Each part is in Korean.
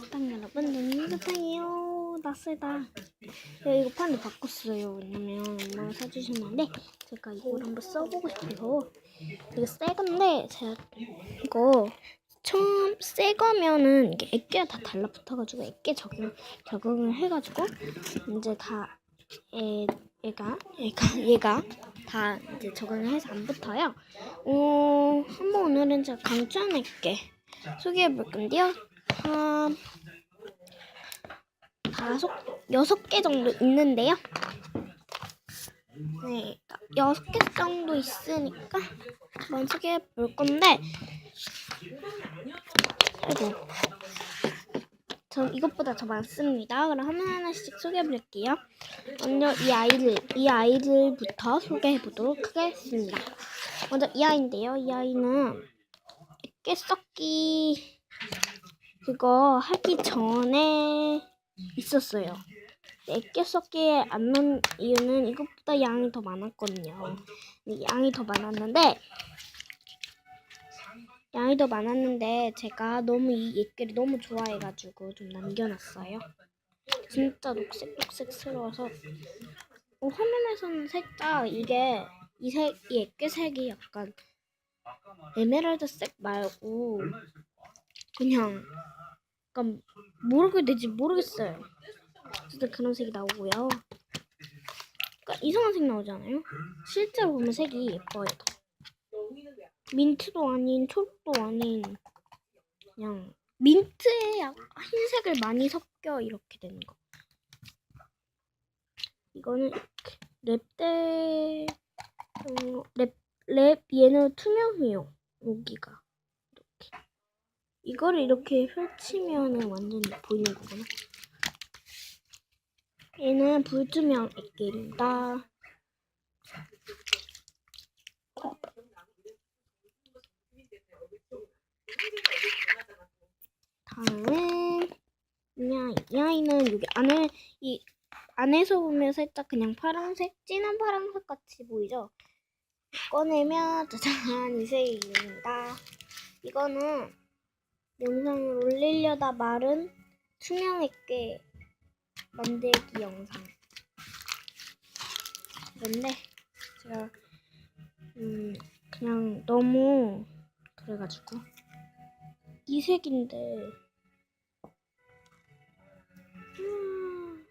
사탕 여러분, 저는 사탕이에요. 낯설다. 제가 이거 판을 바꿨어요. 왜냐면 엄마가 사주신 건데 제가 이걸 한번 써보고 싶어서 이거 새 건데 제가 이거 처음 새 거면은 이게 액계가 다 달라붙어가지고 액계 적응 적응을 해가지고 이제 다 애, 얘가 얘가 얘가 다 이제 적응을 해서 안 붙어요. 어, 한번 오늘은 제가 강추한 액계 소개해 볼 건데요. 한 다섯 여섯 개 정도 있는데요. 네, 여섯 개 정도 있으니까 한번 소개해 볼 건데, 아이고, 전 이것보다 더 많습니다. 그럼 하나하나씩 소개해 볼게요. 먼저 이 아이를 이 아이들부터 소개해 보도록 하겠습니다. 먼저 이 아이인데요. 이 아이는 깨 썩기 그거 하기 전에 있었어요. 애깨 썩기에 안 넣은 이유는 이것보다 양이 더 많았거든요. 근데 양이 더 많았는데 양이 더 많았는데 제가 너무 이 애깨를 너무 좋아해가지고 좀 남겨놨어요. 진짜 녹색 녹색스러워서 어, 화면에서는 살짝 이게 이색 이 애깨 색이 약간 에메랄드색 말고 그냥 약간 모르게 되지 모르겠어요. 진짜 그런 색이 나오고요. 그러니까 이상한 색 나오잖아요. 실제로 보면 색이 예뻐요. 민트도 아닌 초록도 아닌 그냥 민트에 약- 흰색을 많이 섞여 이렇게 되는 거. 이거는 랩대 어, 랩, 랩 얘는 투명해요. 여기가 이거를 이렇게 펼치면은 완전히 보이는 거구나. 얘는 불투명 액계입니다. 다음은 그냥 이 아이는 여기 안에 이 안에서 보면 살짝 그냥 파란색 진한 파란색 같이 보이죠? 꺼내면 짜잔 이 색입니다. 이거는 영상을 올리려다 말은 투명 액계 만들기 영상. 그런데 제가 음 그냥 너무 그래가지고 이 색인데 음,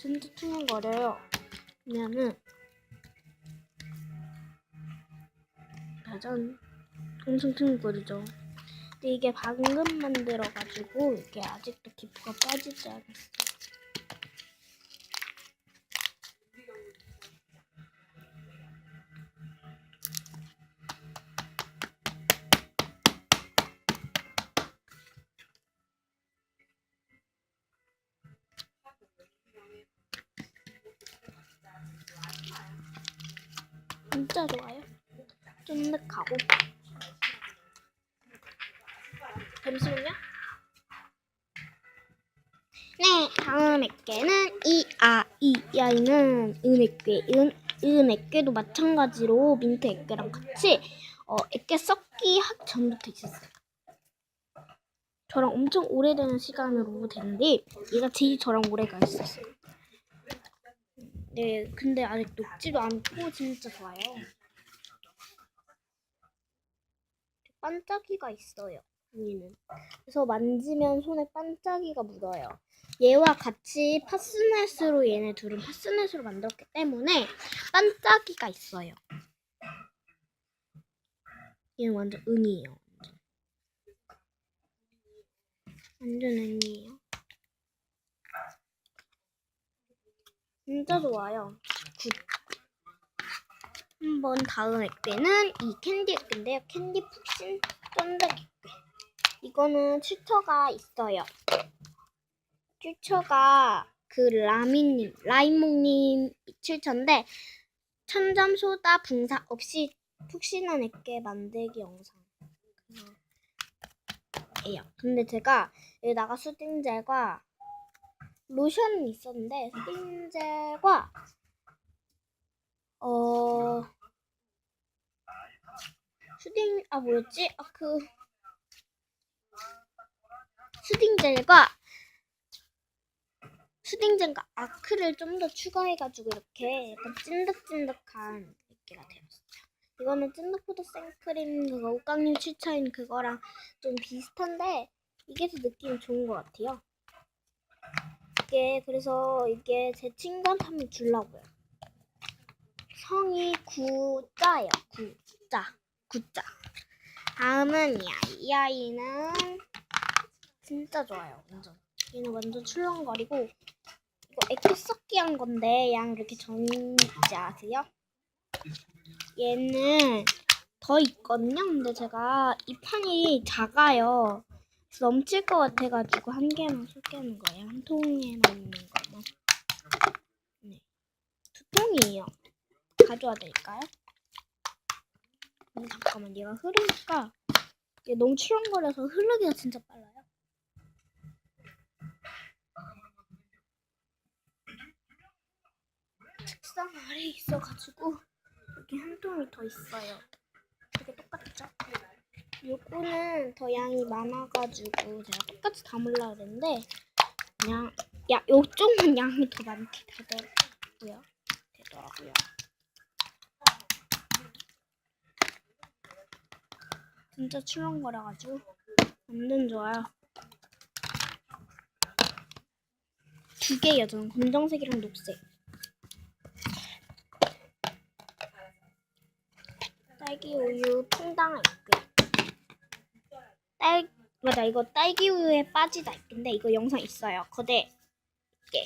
진짜 투명거려요. 왜냐면 짜잔 엄청 투명거리죠. 근데 이게 방금 만들어가지고 이게 아직도 기포가 빠지지 않았어요. 진짜 좋아요. 쫀득하고. 잠시만요. 네, 다음 액계는 이, 아, 이, 이 아이는 은액계, 은, 은액계도 마찬가지로 민트 액계랑 같이, 어, 액계 썩기 하기 전부터 있었어요. 저랑 엄청 오래되는 시간으로 됐는데, 얘가 제일 저랑 오래가 있었어요. 네, 근데 아직 녹지도 않고 진짜 좋아요. 반짝이가 있어요. 위는. 그래서 만지면 손에 반짝이가 묻어요. 얘와 같이 파스넷으로 얘네 둘은 파스넷으로 만들었기 때문에 반짝이가 있어요. 얘는 완전 은이에요. 완전 은이에요. 진짜 좋아요. 굿. 한번 다음 액배는 이 캔디 액배인데요. 캔디 푹신 쫀득 액배. 이거는 출처가 있어요. 출처가 그 라미님, 라이몽님 출처인데 천점 소다 분사 없이 푹신한 액계 만들기 영상. 예요. 근데 제가 여기다가 수딩젤과 로션은 있었는데 수딩젤과 어 수딩 아 뭐였지? 아그 수딩 젤과 수딩젤과 아크를 좀 더 추가해가지고 이렇게 약간 찐득찐득한 느낌가 되었어요. 이거는 찐득포도 생크림 그거 옷강림 추천 그거랑 좀 비슷한데 이게 더 느낌이 좋은 것 같아요. 이게 그래서 이게 제 친구한테 한번 주려고요. 성이 구자예요. 구자. 구자. 다음은 이 아이. 이 아이는 진짜 좋아요. 완전. 얘는 완전 출렁거리고 이거 섞기 한 건데 양 이렇게 전지 아세요? 얘는 더 있거든요. 근데 제가 이 판이 작아요. 그래서 넘칠 것 같아가지고 한 개만 쏟게는 거예요. 한 통에만 있는 거만. 네. 두 통이에요. 가져와 드릴까요? 음, 잠깐만 얘가 흐르니까 얘 너무 출렁거려서 흐르기가 진짜 빨라요. 책상 아래에 있어가지고 여기 한 통이 더 있어요. 되게 똑같죠? 요거는 더 양이 많아가지고 제가 똑같이 담으려고 했는데 그냥 야 요쪽만 양이 더 많게 되더라고요. 되더라고요. 진짜 출렁거려가지고 완전 좋아요. 두. 저는 검정색이랑 녹색. 딸기 우유 퐁당 아이스크림. 딸 맞아 이거 딸기 우유에 빠지다 있는데 이거 영상 있어요. 거대 이게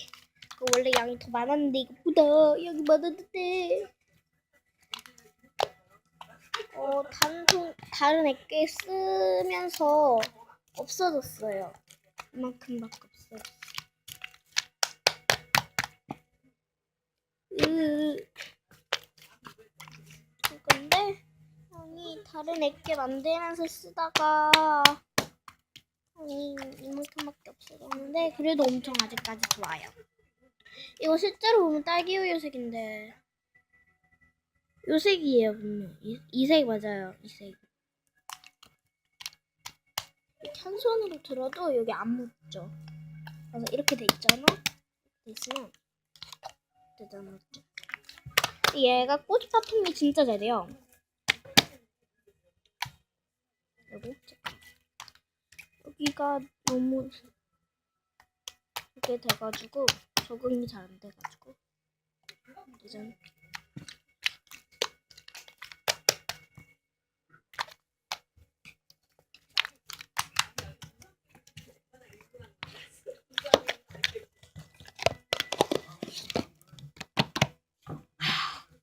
그 원래 양이 더 많았는데 이거보다 양이 많았는데 어 다른 통 다른 액계 쓰면서 없어졌어요. 이만큼밖에 없어요. 으 근데 아니 다른 액계 만들면서 쓰다가 아니 이만큼밖에 없어졌는데 그래도 엄청 아직까지 좋아요. 이거 실제로 보면 딸기 우유 색인데 요 색이에요 분명 이색 맞아요 이 색. 이렇게 한 손으로 들어도 여기 안 묻죠. 그래서 이렇게 돼 있잖아. 돼 있으면 되잖아. 얘가 꼬집파품이 진짜 잘해요. 여기. 여기가 너무 이렇게 돼가지고 적응이 잘 안 돼가지고 이전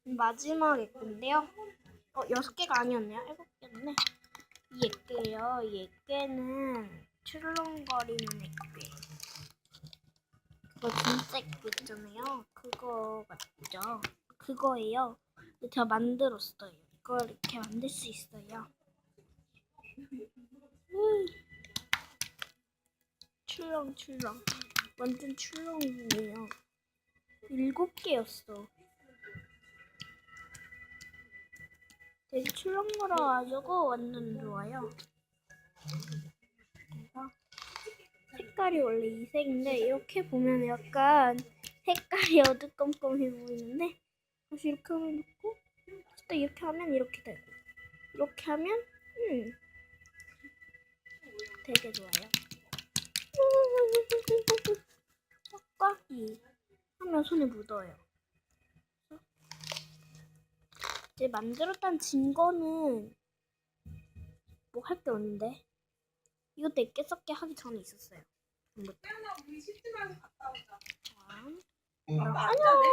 마지막 액인데요. 어 여섯 개가 아니었네요. 일곱 개였네. 이 액계는 출렁거리는 액계. 그거 진짜 액계 있잖아요. 그거 맞죠? 그거예요. 제가 만들었어요. 이걸 이렇게 만들 수 있어요. 음. 출렁 출렁. 완전 출렁이에요. 일곱 개였어. 되게 출렁거려가지고 완전 좋아요. 색깔이 원래 이 색인데 이렇게 보면 약간 색깔이 어두컴컴해 보이는데 다시 이렇게 하면 좋고 또 이렇게 하면 이렇게 되고 이렇게 하면 음 되게 좋아요. 꽉꽉이 하면 손에 묻어요. 이제 만들었다는 증거는 뭐 할 게 없는데 이것도 액계 섞기 하기 전에 있었어요. 태연아 우리 10분 안에 갔다 오자. 자, 아빠 안 자네?